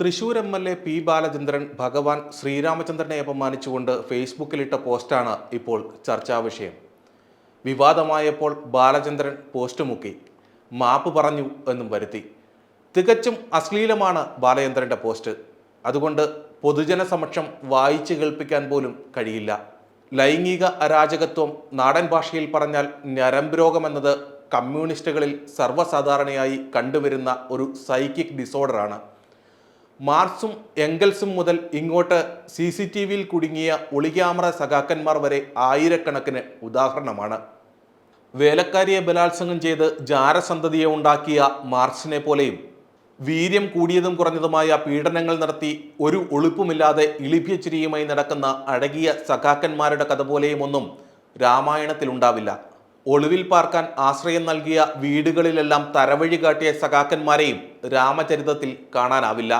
Thrissur M L A P Balachandran ഭഗവാൻ ശ്രീരാമചന്ദ്രനെ അപമാനിച്ചുകൊണ്ട് ഫേസ്ബുക്കിലിട്ട പോസ്റ്റാണ് ഇപ്പോൾ ചർച്ചാ വിഷയം. വിവാദമായപ്പോൾ ബാലചന്ദ്രൻ പോസ്റ്റ് മുക്കി മാപ്പ് പറഞ്ഞു എന്നും വരുത്തി. തികച്ചും അശ്ലീലമാണ് ബാലചന്ദ്രന്റെ പോസ്റ്റ്. അതുകൊണ്ട് പൊതുജന സമക്ഷം വായിച്ചു കേൾപ്പിക്കാൻ പോലും കഴിയില്ല. ലൈംഗിക അരാജകത്വം നാടൻ ഭാഷയിൽ പറഞ്ഞാൽ ഞരമ്പ് രോഗമെന്നത് കമ്മ്യൂണിസ്റ്റുകളിൽ സർവസാധാരണയായി കണ്ടുവരുന്ന ഒരു സൈക്കിക് ഡിസോർഡറാണ്. മാർക്സും എംഗൽസും മുതൽ ഇങ്ങോട്ട് സി സി ടി വിയിൽ കുടുങ്ങിയ ഒളിക്യാമറ സഖാക്കന്മാർ വരെ ആയിരക്കണക്കിന് ഉദാഹരണമാണ്. വേലക്കാരിയെ ബലാത്സംഗം ചെയ്ത് ജാരസന്തതിയെ ഉണ്ടാക്കിയ മാർസിനെ പോലെയും വീര്യം കൂടിയതും കുറഞ്ഞതുമായ പീഡനങ്ങൾ നടത്തി ഒരു ഒളിപ്പുമില്ലാതെ ഇളിഭ്യച്ചിരിയുമായി നടക്കുന്ന അഴകിയ സഖാക്കന്മാരുടെ കഥ പോലെയും ഒന്നും രാമായണത്തിലുണ്ടാവില്ല ഒളിവിൽ പാർക്കാൻ ആശ്രയം നൽകിയ വീടുകളിലെല്ലാം തരവഴി കാട്ടിയ സഖാക്കന്മാരെയും രാമചരിതത്തിൽ കാണാനാവില്ല.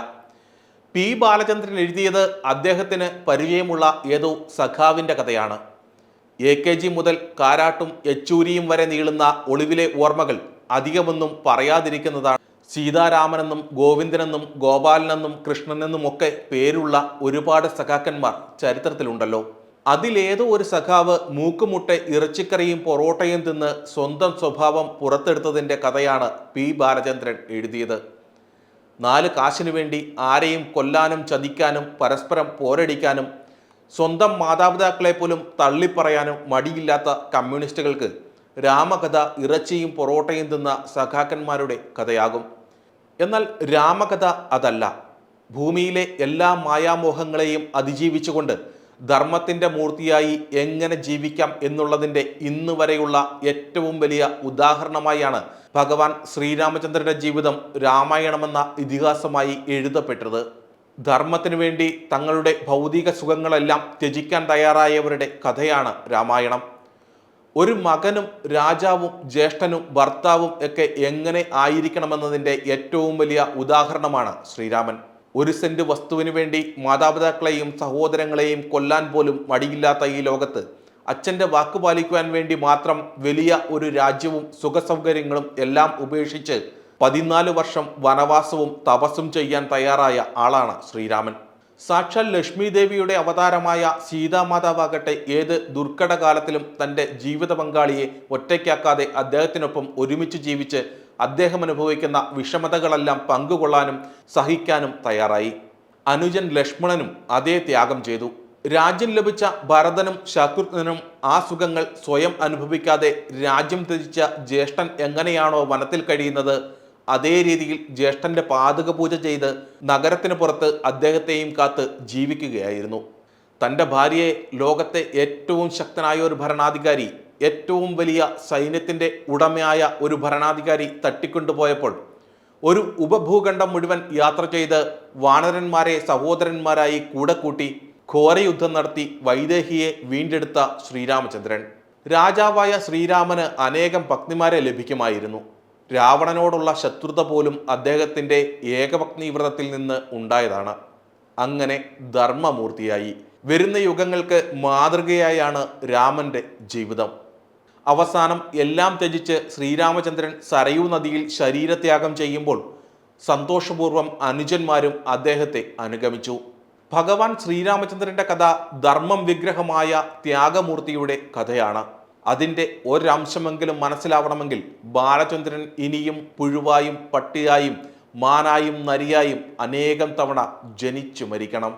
പി ബാലചന്ദ്രൻ എഴുതിയത് അദ്ദേഹത്തിന് പരിചയമുള്ള ഏതോ സഖാവിന്റെ കഥയാണ്. എ കെ ജി മുതൽ കാരാട്ടും യെച്ചൂരിയും വരെ നീളുന്ന ഒളിവിലെ ഓർമ്മകൾ അധികമൊന്നും പറയാതിരിക്കുന്നതാണ്. സീതാരാമനെന്നും ഗോവിന്ദനെന്നും ഗോപാലനെന്നും കൃഷ്ണനെന്നും ഒക്കെ പേരുള്ള ഒരുപാട് സഖാക്കന്മാർ ചരിത്രത്തിലുണ്ടല്ലോ. അതിലേതോ ഒരു സഖാവ് മൂക്കുമുട്ട ഇറച്ചിക്കറിയും പൊറോട്ടയും തിന്ന് സ്വന്തം സ്വഭാവം പുറത്തെടുത്തതിന്റെ കഥയാണ് പി ബാലചന്ദ്രൻ എഴുതിയത്. നാല് കാശിനു വേണ്ടി ആരെയും കൊല്ലാനും ചതിക്കാനും പരസ്പരം പോരടിക്കാനും സ്വന്തം മാതാപിതാക്കളെ പോലും തള്ളിപ്പറയാനും മടിയില്ലാത്ത കമ്മ്യൂണിസ്റ്റുകൾക്ക് രാമകഥ ഇറച്ചിയും പൊറോട്ടയും തിന്ന സഖാക്കന്മാരുടെ കഥയാകും. എന്നാൽ രാമകഥ അതല്ല. ഭൂമിയിലെ എല്ലാ മായാമോഹങ്ങളെയും അതിജീവിച്ചുകൊണ്ട് ധർമ്മത്തിന്റെ മൂർത്തിയായി എങ്ങനെ ജീവിക്കാം എന്നുള്ളതിന്റെ ഇന്ന് വരെയുള്ള ഏറ്റവും വലിയ ഉദാഹരണമായാണ് ഭഗവാൻ ശ്രീരാമചന്ദ്രന്റെ ജീവിതം രാമായണമെന്ന ഇതിഹാസമായി എഴുതപ്പെട്ടത്. ധർമ്മത്തിനു വേണ്ടി തങ്ങളുടെ ഭൗതിക സുഖങ്ങളെല്ലാം ത്യജിക്കാൻ തയ്യാറായവരുടെ കഥയാണ് രാമായണം. ഒരു മകനും രാജാവും ജ്യേഷ്ഠനും ഭർത്താവും ഒക്കെ എങ്ങനെ ആയിരിക്കണമെന്നതിന്റെ ഏറ്റവും വലിയ ഉദാഹരണമാണ് ശ്രീരാമൻ. ഒരു സെന്റ് വസ്തുവിന് വേണ്ടി മാതാപിതാക്കളെയും സഹോദരങ്ങളെയും കൊല്ലാൻ പോലും മടിയില്ലാത്ത ഈ ലോകത്ത് അച്ഛന്റെ വാക്ക് പാലിക്കുവാൻ വേണ്ടി മാത്രം വലിയ ഒരു രാജ്യവും സുഖസൗകര്യങ്ങളും എല്ലാം ഉപേക്ഷിച്ച് പതിനാല് വർഷം വനവാസവും തപസ്സും ചെയ്യാൻ തയ്യാറായ ആളാണ് ശ്രീരാമൻ. സാക്ഷാൽ ലക്ഷ്മി ദേവിയുടെ അവതാരമായ സീതാമാതാവാകട്ടെ ഏത് ദുർഘടകാലത്തിലും തന്റെ ജീവിത പങ്കാളിയെ ഒറ്റയ്ക്കാക്കാതെ അദ്ദേഹത്തിനൊപ്പം ഒരുമിച്ച് ജീവിച്ച് അദ്ദേഹം അനുഭവിക്കുന്ന വിഷമതകളെല്ലാം പങ്കുകൊള്ളാനും സഹിക്കാനും തയ്യാറായി. അനുജൻ ലക്ഷ്മണനും അതേ ത്യാഗം ചെയ്തു. രാജ്യം ലഭിച്ച ഭരതനും ശത്രുഘ്നും ആ സുഖങ്ങൾ സ്വയം അനുഭവിക്കാതെ രാജ്യം ത്യജിച്ച ജ്യേഷ്ഠൻ എങ്ങനെയാണോ വനത്തിൽ കഴിയുന്നത് അതേ രീതിയിൽ ജ്യേഷ്ഠന്റെ പാതക പൂജ ചെയ്ത് നഗരത്തിന് പുറത്ത് അദ്ദേഹത്തെയും കാത്ത് ജീവിക്കുകയായിരുന്നു. തന്റെ ഭാര്യയെ ലോകത്തെ ഏറ്റവും ശക്തനായ ഒരു ഭരണാധികാരി ഏറ്റവും വലിയ സൈന്യത്തിന്റെ ഉടമയായ ഒരു ഭരണാധികാരി തട്ടിക്കൊണ്ടുപോയപ്പോൾ ഒരു ഉപഭൂഖണ്ഡം മുഴുവൻ യാത്ര ചെയ്ത് വാനരന്മാരെ സഹോദരന്മാരായി കൂടെ കൂട്ടി ഘോരയുദ്ധം നടത്തി വൈദേഹിയെ വീണ്ടെടുത്ത ശ്രീരാമചന്ദ്രൻ. രാജാവായ ശ്രീരാമന് അനേകം പത്നിമാരെ ലഭിക്കുമായിരുന്നു. രാവണനോടുള്ള ശത്രുത പോലും അദ്ദേഹത്തിന്റെ ഏകപത്നി വ്രതത്തിൽ നിന്ന് ഉണ്ടായതാണ്. അങ്ങനെ ധർമ്മമൂർത്തിയായി. വരുന്ന യുഗങ്ങൾക്ക് മാതൃകയായാണ് രാമന്റെ ജീവിതം. അവസാനം എല്ലാം ത്യജിച്ച് ശ്രീരാമചന്ദ്രൻ സരയൂ നദിയിൽ ശരീരത്യാഗം ചെയ്യുമ്പോൾ സന്തോഷപൂർവം അനുജന്മാരും അദ്ദേഹത്തെ അനുഗമിച്ചു. ഭഗവാൻ ശ്രീരാമചന്ദ്രന്റെ കഥ ധർമ്മം വിഗ്രഹമായ ത്യാഗമൂർത്തിയുടെ കഥയാണ്. അതിന്റെ ഒരംശമെങ്കിലും മനസ്സിലാവണമെങ്കിൽ ബാലചന്ദ്രൻ ഇനിയും പുഴുവായും പട്ടിയായും മാനായും നരിയായും അനേകം തവണ ജനിച്ചു മരിക്കണം.